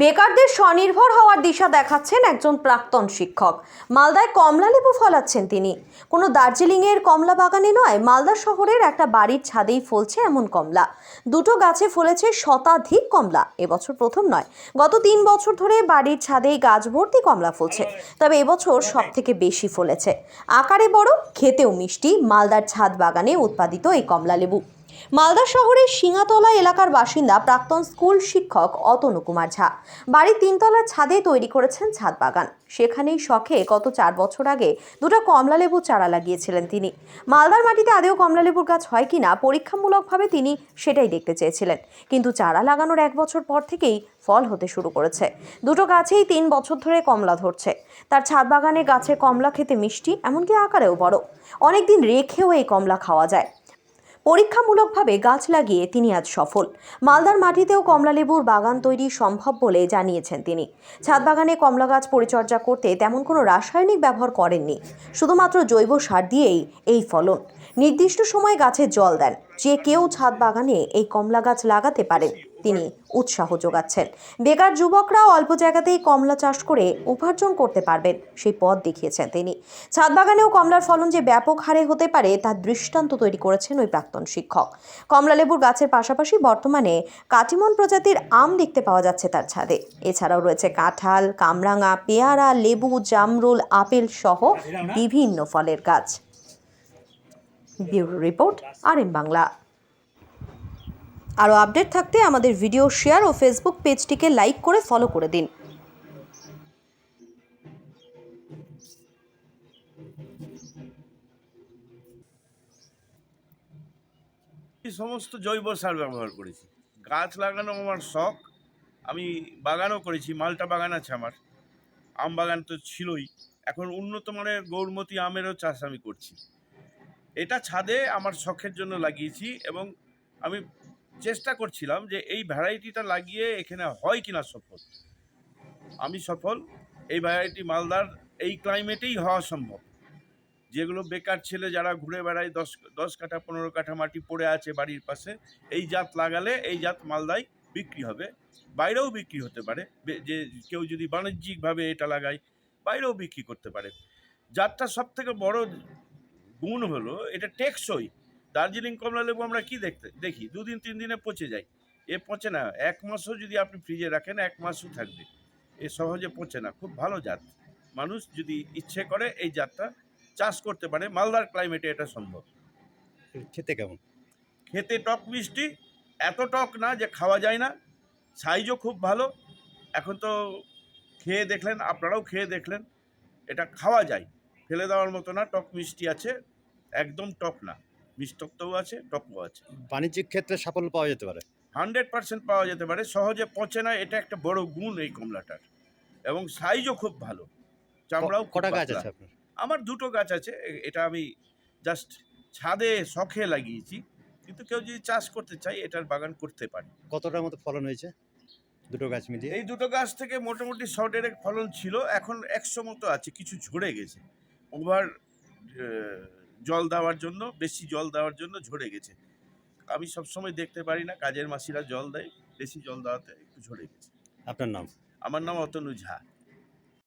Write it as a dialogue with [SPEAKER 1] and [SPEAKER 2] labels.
[SPEAKER 1] বেকারদের স্বনির্ভর হওয়ার দিশা দেখাচ্ছেন একজন প্রাক্তন শিক্ষক। মালদায় কমলা লেবু ফলাচ্ছেন তিনি। কোনো দার্জিলিংয়ের কমলা বাগানে নয়, মালদা শহরের একটা বাড়ির ছাদেই ফলছে এমন কমলা। দুটো গাছে ফলেছে শতাধিক কমলা। এবছর প্রথম নয়। গত তিন বছর ধরে বাড়ির ছাদেই গাছ ভর্তি কমলা ফলছে। তবে এবছর সব থেকে বেশি ফলেছে। আকারে বড় খেতেও মিষ্টি মালদার ছাদ বাগানে উৎপাদিত এই কমলা লেবু। মালদা শহরের সিঙাতলা এলাকার বাসিন্দা প্রাক্তন স্কুল শিক্ষক অতনু কুমার ঝা। বাড়ির তিনতলার ছাদে তৈরি করেছেন ছাদ বাগান। সেখানেই শখে গত চার বছর আগে দুটো কমলালেবু চারা লাগিয়েছিলেন তিনি। মালদার মাটিতে আদেও কমলালেবুর গাছ হয় কিনা পরীক্ষামূলকভাবে তিনি সেটাই দেখতে চেয়েছিলেন। কিন্তু চারা লাগানোর এক বছর পর থেকেই ফল হতে শুরু করেছে। দুটো গাছেই তিন বছর ধরে কমলা ধরছে। তার ছাদ বাগানে গাছে কমলা খেতে মিষ্টি, এমনকি আকারেও বড়। অনেকদিন রেখেও এই কমলা খাওয়া যায়। পরীক্ষামূলকভাবে গাছ লাগিয়ে তিনি আজ সফল। মালদার মাটিতেও কমলালেবুর বাগান তৈরি সম্ভব বলে জানিয়েছেন তিনি। ছাদ বাগানে কমলা গাছ পরিচর্যা করতে তেমন কোনো রাসায়নিক ব্যবহার করেননি। শুধুমাত্র জৈব সার দিয়েই এই ফলন। নির্দিষ্ট সময় গাছে জল দেন। যে কেউ ছাদ বাগানে এই কমলা গাছ লাগাতে পারেন। তিনি উৎসাহ যোগাচ্ছেন। বেকার যুবকরাও অল্প জায়গাতেই কমলা চাষ করে উপার্জন করতে পারবেন, সেই পথ দেখিয়েছেন তিনি। ছাদ বাগানেও কমলার ফলন যে ব্যাপক হারে হতে পারে তার দৃষ্টান্ত তৈরি করেছেন ওই প্রাক্তন শিক্ষক। কমলা লেবুর গাছের পাশাপাশি বর্তমানে কাটিমন প্রজাতির আম দেখতে পাওয়া যাচ্ছে তার ছাদে। এছাড়াও রয়েছে কাঁঠাল, কামরাঙা, পেয়ারা, লেবু, জামরুল, আপেল সহ বিভিন্ন ফলের গাছ। Bureau report R M Bangla. আরও আপডেট থাকতে আমাদের ভিডিও শেয়ার ও ফেসবুক পেজটিকে লাইক করে ফলো করে দিন।
[SPEAKER 2] সমস্ত জৈব সার ব্যবহার করেছি। গাছ লাগানো আমার শখ। আমি বাগানও করেছি, মালটা বাগান আছে আমার। আম বাগান তো ছিলই। এখন উন্নত মানের গৌরমতি আমেরও চাষ আমি করছি। এটা ছাদে আমার শখের জন্য লাগিয়েছি এবং আমি চেষ্টা করছিলাম যে এই ভ্যারাইটিটা লাগিয়ে এখানে হয় কিনা সফল। আমি সফল, এই ভ্যারাইটি মালদার এই ক্লাইমেটেই হওয়া সম্ভব। যেগুলো বেকার ছেলে যারা ঘুরে বেড়ায় দশ দশ কাঠা, পনেরো কাঠা মাটি পড়ে আছে বাড়ির পাশে, এই জাত লাগালে এই জাত মালদায় বিক্রি হবে। বাইরেও বিক্রি হতে পারে যে কেউ যদি বাণিজ্যিকভাবে এটা লাগায়, বাইরেও বিক্রি করতে পারে। জাতটা সব থেকে বড় গুণ হলো, এটা টেকসই। দার্জিলিং কমলা লেবু আমরা কি দেখতে দেখি? দুদিন তিন দিনে পচে যায়। এ পচে না এক মাসও যদি আপনি ফ্রিজে রাখেন এক মাসও থাকবে। এ সহজে পচে না খুব ভালো জাত। মানুষ যদি ইচ্ছে করে এই জাতটা চাষ করতে পারে মালদার ক্লাইমেটে এটা সম্ভব।
[SPEAKER 3] খেতে কেমন?
[SPEAKER 2] খেতে টক মিষ্টি এত টক না যে খাওয়া যায় না সাইজও খুব ভালো। এখন তো খেয়ে দেখলেন আপনারাও খেয়ে দেখলেন এটা খাওয়া যায়। ফেলে দেওয়ার মতো না টক মিষ্টি আছে একদম টক না। মিষ্টত্বও আছে টকও আছে।
[SPEAKER 3] বাণিজ্যিক ক্ষেত্রে সাফল্য পাওয়া যেতে পারে।
[SPEAKER 2] হান্ড্রেড পার্সেন্ট পাওয়া যেতে পারে। সহজে পচে না এটা একটা বড় গুণ এই কমলাটার। এবং সাইজও খুব ভালো। চামড়াও
[SPEAKER 3] কটা গাছ আছে আপনার?
[SPEAKER 2] আমার দুটো গাছ আছে এটা আমি জাস্ট ছাদে শখে লাগিয়েছি। কিন্তু কেউ যদি চাষ করতে চায় এটার বাগান করতে পারে।
[SPEAKER 3] কতটার মতো ফলন হয়েছে? দুটো গাছ মিলিয়ে।
[SPEAKER 2] এই দুটো গাছ থেকে মোটামুটি শ ডেরেক ফলন ছিল এখন একশো মতো আছে কিছু ঝরে গেছে। ওভার জল দেওয়ার জন্য বেশি জল দেওয়ার জন্য ঝরে গেছে। আমি সবসময় দেখতে পারি না কাজের মাসিরা জল দেয় বেশি জল দেওয়াতে একটু ঝরে গেছে।
[SPEAKER 3] আপনার নাম?
[SPEAKER 2] আমার নাম অতনু ঝা।